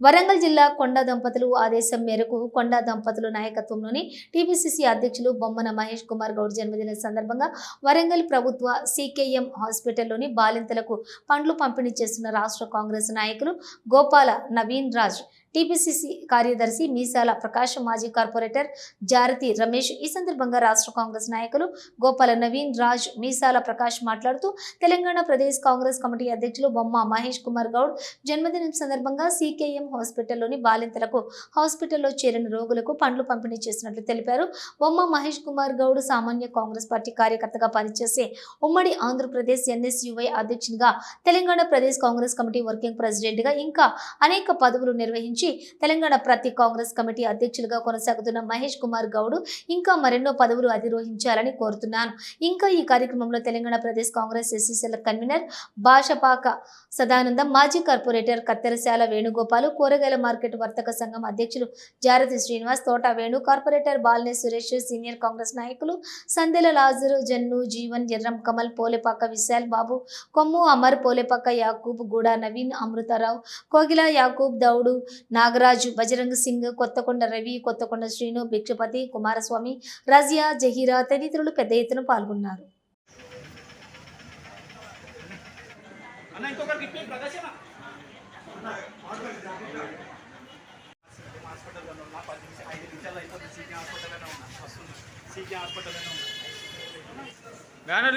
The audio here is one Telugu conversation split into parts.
వరంగల్ జిల్లా కొండ దంపతులు ఆదేశం మేరకు కొండ దంపతులు నాయకత్వంలోని టీపీసీసీ అధ్యక్షులు బొమ్మన మహేష్ కుమార్ గౌడ్ జన్మదిన సందర్భంగా వరంగల్ ప్రభుత్వ సీకేఎం హాస్పిటల్లోని బాలింతలకు పండ్లు పంపిణీ చేస్తున్న రాష్ట్ర కాంగ్రెస్ నాయకులు గోపాల నవీన్ రాజ్ టీపీసీసీ కార్యదర్శి మీసాల ప్రకాష్ మాజీ కార్పొరేటర్ జారతి రమేష్ ఈ సందర్భంగా రాష్ట్ర కాంగ్రెస్ నాయకులు గోపాల నవీన్ రాజ్ మీసాల ప్రకాష్ మాట్లాడుతూ తెలంగాణ ప్రదేశ్ కాంగ్రెస్ కమిటీ అధ్యక్షులు బొమ్మ మహేష్ కుమార్ గౌడ్ జన్మదినం సందర్భంగా సీకేఎం హాస్పిటల్లోని బాలింతలకు హాస్పిటల్లో చేరిన రోగులకు పండ్లు పంపిణీ చేసినట్లు తెలిపారు. బొమ్మ మహేష్ కుమార్ గౌడ్ సామాన్య కాంగ్రెస్ పార్టీ కార్యకర్తగా పనిచేసే ఉమ్మడి ఆంధ్రప్రదేశ్ ఎన్ఎస్యుఐ అధ్యక్షునిగా Telangana Pradesh Congress committee working ప్రెసిడెంట్గా ఇంకా అనేక పదవులు నిర్వహించారు నుంచి తెలంగాణ ప్రతి కాంగ్రెస్ కమిటీ అధ్యక్షులుగా కొనసాగుతున్న మహేష్ కుమార్ గౌడ్ ఇంకా మరెన్నో పదవులు అధిరోహించాలని కోరుతున్నాను. ఇంకా ఈ కార్యక్రమంలో తెలంగాణ ప్రదేశ్ కాంగ్రెస్ ఎస్సీసీల కన్వీనర్ భాషపాక సదానందం మాజీ కార్పొరేటర్ కత్తెరశాల వేణుగోపాలు కూరగాయల మార్కెట్ వర్తక సంఘం అధ్యక్షులు జారతి శ్రీనివాస్ తోట వేణు కార్పొరేటర్ బాల్నే సురేష్ సీనియర్ కాంగ్రెస్ నాయకులు సందెల లాజరు జన్ను జీవన్ ఎర్రం కమల్ పోలేపాక విశాల్ బాబు కొమ్ము అమర్ పోలేపాక యాకూబ్ గూడా నవీన్ అమృతారావు కోగిల యాకూబ్ దౌడు నాగరాజు బజరంగ్ సింగ్ కొత్తకొండ రవి కొత్తకొండ శ్రీను భిక్షపతి కుమారస్వామి రజియా జహీరా తదితరులు పెద్ద ఎత్తున పాల్గొన్నారు. బ్యానర్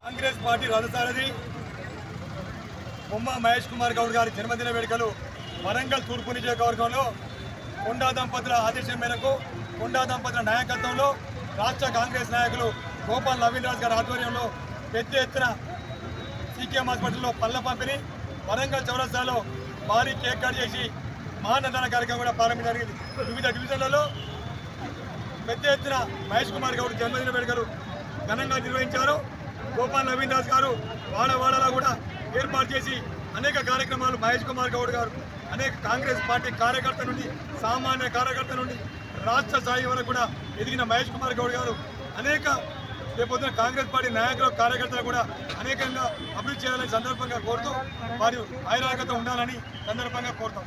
కాంగ్రెస్ పార్టీ రథసారథి బొమ్మ మహేష్ కుమార్ గౌడ్ గారి జన్మదిన వేడుకలు వరంగల్ తూర్పు నియోజకవర్గంలో కొండా దంపతుల ఆదేశం మేరకు కొండా దంపతుల నాయకత్వంలో రాష్ట్ర కాంగ్రెస్ నాయకులు గోపాల్ నవీన్ రాజ్ గారి ఆధ్వర్యంలో పెద్ద ఎత్తున సీకేఎం హాస్పిటల్లో పళ్ళ పంపిణీ వరంగల్ చౌరస్తాలో భారీ కేక్ కట్ చేసి మహానందన కార్యక్రమం కూడా ప్రారంభించడం జరిగింది. వివిధ డివిజన్లలో పెద్ద ఎత్తున మహేష్ కుమార్ గౌడ్ జన్మదిన వేడుకలు ఘనంగా నిర్వహించారు. గోపాల్ నవీన్ దాస్ గారు వాడవాడలో కూడా ఏర్పాటు చేసి అనేక కార్యక్రమాలు మహేష్ కుమార్ గౌడ్ గారు అనేక కాంగ్రెస్ పార్టీ కార్యకర్త నుండి సామాన్య కార్యకర్త నుండి రాష్ట్ర స్థాయి వరకు కూడా ఎదిగిన మహేష్ కుమార్ గౌడ్ గారు అనేక రేపొద్దున కాంగ్రెస్ పార్టీ నాయకులు కార్యకర్తలు కూడా అనేకంగా అభివృద్ధి చేయాలని సందర్భంగా కోరుతూ వారు ఆయురాగత ఉండాలని సందర్భంగా కోరుతాం.